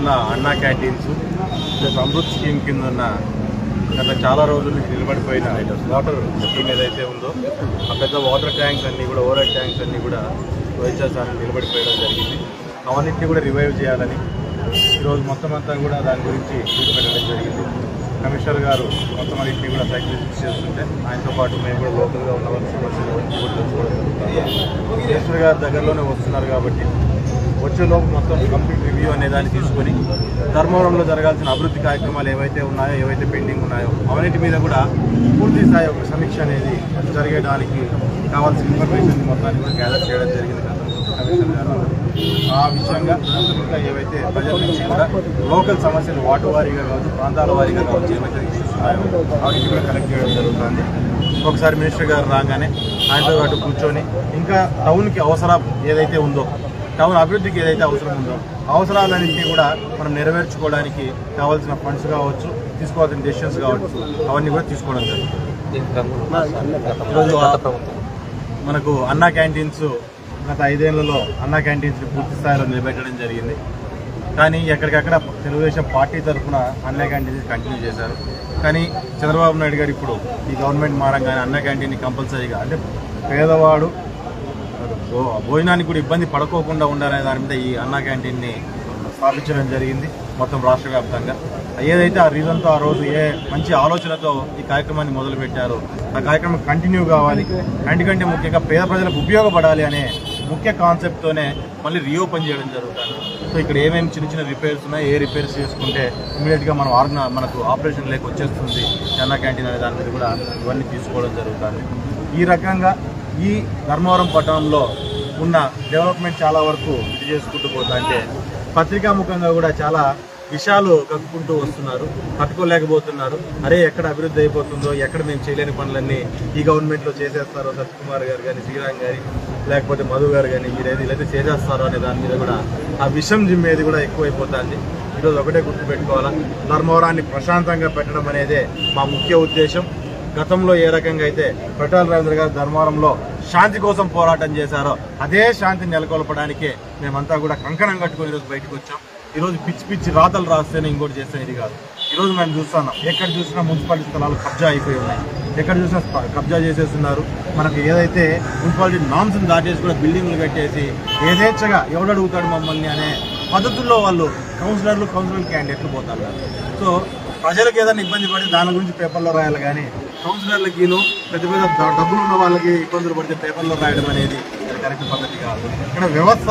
ఉన్న అన్నా canteens plus Amrit scheme కింద ఉన్న గత చాలా రోజుల నుంచి నిలబడిపోయిన వాటర్ స్కీమ్ ఏదైతే ఉందో ఆ పెద్ద వాటర్ ట్యాంక్స్ అన్నీ కూడా ఓవర్ ట్యాంక్స్ అన్నీ కూడా వైద్యశాలను నిలబడిపోయడం జరిగింది. అవన్నింటినీ కూడా రివైవ్ చేయాలని ఈరోజు మొత్తం అంతా కూడా దాని గురించి చూపెట్టడం జరిగింది. కమిషనర్ గారు మొత్తం అన్నింటినీ కూడా సైకిల్ చేస్తుంటే ఆయనతో పాటు మేము కూడా లోకల్గా ఉన్న వాళ్ళ సమస్యలు కూడా తెలుసుకోవడం జరుగుతుంది. కమిషనర్ గారు దగ్గరలోనే వస్తున్నారు కాబట్టి వచ్చే లోపు మొత్తం కంప్లీట్ రివ్యూ అనే దాన్ని తీసుకొని ధర్మవరంలో జరగాల్సిన అభివృద్ధి కార్యక్రమాలు ఏవైతే ఉన్నాయో ఏవైతే పెండింగ్ ఉన్నాయో అవన్నిటి మీద కూడా పూర్తి స్థాయి ఒక సమీక్ష అనేది జరిగేదానికి కావాల్సిన ఇన్ఫర్మేషన్ మొత్తాన్ని కూడా గ్యాదర్ చేయడం జరిగింది కమిషనర్ గారు. ఆ విషయంగా ఇంకా ఏవైతే ప్రజల నుంచి కూడా లోకల్ సమస్యలు వార్డు వారీగా కావచ్చు ప్రాంతాల వారీగా కావచ్చు ఏవైతే ఇష్యూస్ ఉన్నాయో వాటిని కూడా కలెక్ట్ చేయడం జరుగుతుంది. ఒకసారి మినిస్టర్ గారు రాగానే ఆయనతో పాటు కూర్చొని ఇంకా టౌన్కి అవసరం ఏదైతే ఉందో టౌన్ అభివృద్ధికి ఏదైతే అవసరం ఉందో అవసరాలన్నింటినీ కూడా మనం నెరవేర్చుకోవడానికి కావాల్సిన ఫండ్స్ కావచ్చు తీసుకోవాల్సిన డెసిషన్స్ కావచ్చు అవన్నీ కూడా తీసుకోవడం జరుగుతుంది ఈరోజు మనకు అన్నా క్యాంటీన్స్ గత ఐదేళ్ళలో అన్నా క్యాంటీన్స్ని పూర్తి స్థాయిలో నిలబెట్టడం జరిగింది. కానీ ఎక్కడికక్కడ తెలుగుదేశం పార్టీ తరఫున అన్నా క్యాంటీన్స్ కంటిన్యూ చేశారు. కానీ చంద్రబాబు నాయుడు గారు ఇప్పుడు ఈ గవర్నమెంట్ మారంగానే అన్నా క్యాంటీన్ని కంపల్సరీగా అంటే పేదవాడు భోజనానికి కూడా ఇబ్బంది పడుకోకుండా ఉండాలనే దాని మీద ఈ అన్నా క్యాంటీన్ని స్థాపించడం జరిగింది మొత్తం రాష్ట్ర వ్యాప్తంగా. ఏదైతే ఆ రీజన్తో ఆ రోజు ఏ మంచి ఆలోచనతో ఈ కార్యక్రమాన్ని మొదలుపెట్టారో ఆ కార్యక్రమం కంటిన్యూ కావాలి. కంటే ముఖ్యంగా పేద ప్రజలకు ఉపయోగపడాలి అనే ముఖ్య కాన్సెప్ట్తోనే మళ్ళీ రీఓపెన్ చేయడం జరుగుతుంది. సో ఇక్కడ ఏమేమి చిన్న చిన్న రిపేర్స్ ఉన్నాయి ఏ రిపేర్స్ చేసుకుంటే ఇమీడియట్గా మనం ఆర్గన మనకు ఆపరేషన్ లేక వచ్చేస్తుంది అన్నా క్యాంటీన్ అనే దాని మీద కూడా ఇవన్నీ తీసుకోవడం జరుగుతుంది. ఈ రకంగా ఈ ధర్మవరం పట్టణంలో ఉన్న డెవలప్మెంట్ చాలా వరకు ఇది చేసుకుంటూ పోతా అంటే పత్రికాముఖంగా కూడా చాలా విషయాలు కక్కుకుంటూ వస్తున్నారు పట్టుకోలేకపోతున్నారు. అరే ఎక్కడ అభివృద్ధి అయిపోతుందో ఎక్కడ మేము చేయలేని పనులన్నీ ఈ గవర్నమెంట్లో చేసేస్తారో సత్యకుమార్ గారు కానీ శ్రీరామ్ గారి లేకపోతే మధు గారు కానీ మీరేది ఇలా చేసేస్తారో అనే దాని మీద కూడా ఆ విషం జిమ్మేది కూడా ఎక్కువైపోతుంది. ఈరోజు ఒకటే గుర్తుపెట్టుకోవాలా ధర్మవరాన్ని ప్రశాంతంగా పెట్టడం అనేదే మా ముఖ్య ఉద్దేశం. గతంలో ఏ రకంగా అయితే పెట్రోల్ రవీంద్ర గారు ధర్మవరంలో శాంతి కోసం పోరాటం చేశారో అదే శాంతిని నెలకొల్పడానికి మేమంతా కూడా కంకణం కట్టుకుని ఈరోజు బయటకు వచ్చాం. ఈరోజు పిచ్చి పిచ్చి రాతలు రాస్తేనే ఇంకోటి చేస్తే ఇది కాదు. ఈరోజు మేము చూస్తున్నాం ఎక్కడ చూసినా మున్సిపాలిటీ స్థలాలు కబ్జా అయిపోయి ఉన్నాయి. ఎక్కడ చూసినా కబ్జా చేసేస్తున్నారు. మనకు ఏదైతే మున్సిపాలిటీ నామ్స్ని దాటేసి కూడా బిల్డింగ్లు కట్టేసి ఏదేచ్ఛగా ఎవడు అడుగుతాడు మమ్మల్ని అనే పద్ధతుల్లో వాళ్ళు కౌన్సిలర్లు కౌన్సిలర్ క్యాండిడేట్లు పోతారు. సో ప్రజలకు ఏదైనా ఇబ్బంది పడి దాని గురించి పేపర్లో రాయాలి కానీ కౌన్సిలర్లకిను పెద్ద పెద్ద డబ్బులు ఉన్న వాళ్ళకి ఇబ్బందులు పడితే పేపర్లో రాయడం అనేది కరెక్ట్ పద్ధతి కాదు. ఇక్కడ వ్యవస్థ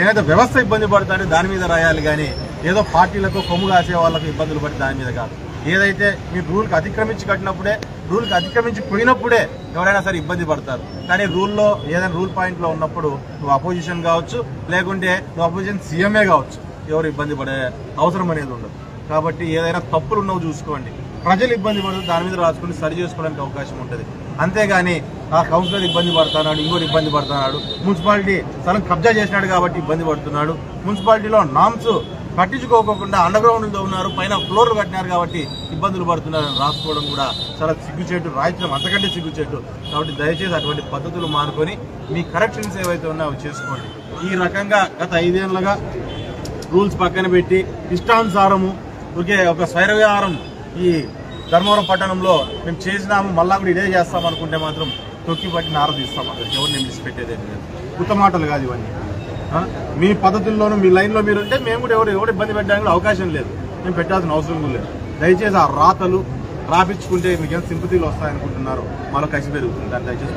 ఏదైతే వ్యవస్థ ఇబ్బంది పడతాడో దాని మీద రాయాలి కానీ ఏదో పార్టీలకు కొమ్ము కాసే వాళ్ళకు ఇబ్బందులు పడి దాని మీద కాదు. ఏదైతే మీరు రూల్కి అతిక్రమించి కట్టినప్పుడే రూల్కి అతిక్రమించి పోయినప్పుడే ఎవరైనా సరే ఇబ్బంది పడతారు. కానీ రూల్లో ఏదైనా రూల్ పాయింట్లో ఉన్నప్పుడు నువ్వు అపోజిషన్ కావచ్చు లేకుంటే నువ్వు అపోజిషన్ సీఎంఏ కావచ్చు ఎవరు ఇబ్బంది పడే అవసరం అనేది ఉండదు. కాబట్టి ఏదైనా తప్పులు ఉన్నవి చూసుకోండి. ప్రజలు ఇబ్బంది పడుతుంది దాని మీద రాసుకుని సరి చేసుకోవడానికి అవకాశం ఉంటుంది. అంతేగాని ఆ కౌన్సిలర్ ఇబ్బంది పడుతున్నాడు ఇంకోటి ఇబ్బంది పడుతున్నాడు మున్సిపాలిటీ స్థలం కబ్జా చేసినాడు కాబట్టి ఇబ్బంది పడుతున్నాడు మున్సిపాలిటీలో నామ్స్ పట్టించుకోకుండా అండర్గ్రౌండ్లో ఉన్నారు పైన ఫ్లోర్లు కట్టినారు కాబట్టి ఇబ్బందులు పడుతున్నారని రాసుకోవడం కూడా చాలా సిగ్గుచేటు రాయించడం అంతకంటే సిగ్గుచేటు. కాబట్టి దయచేసి అటువంటి పద్ధతులు మానుకొని మీ కరెక్షన్స్ ఏవైతే ఉన్నాయో చేసుకోండి. ఈ రకంగా గత ఐదేళ్ళుగా రూల్స్ పక్కన పెట్టి ఇష్టానుసారము ఊరికే ఒక స్వైరవ్యవహారం ఈ ధర్మవరం పట్టణంలో మేము చేసినాము మళ్ళా కూడా ఇదే చేస్తాం అనుకుంటే మాత్రం తొక్కి పట్టి నార తీస్తాం అక్కడికి ఎవరు నేను మాటలు కాదు ఇవన్నీ. మీ పద్ధతుల్లోనూ మీ లైన్లో మీరు ఉంటే మేము కూడా ఎవరు ఎవరు ఇబ్బంది పెట్టడానికి అవకాశం లేదు. మేము పెట్టాల్సిన అవసరం కూడా లేదు. దయచేసి ఆ రాతలు రాపించుకుంటే మీకు ఏం సింపతీలు వస్తాయనుకుంటున్నారు మాలో కసి పెరుగుతుంది. దాన్ని దయచేసి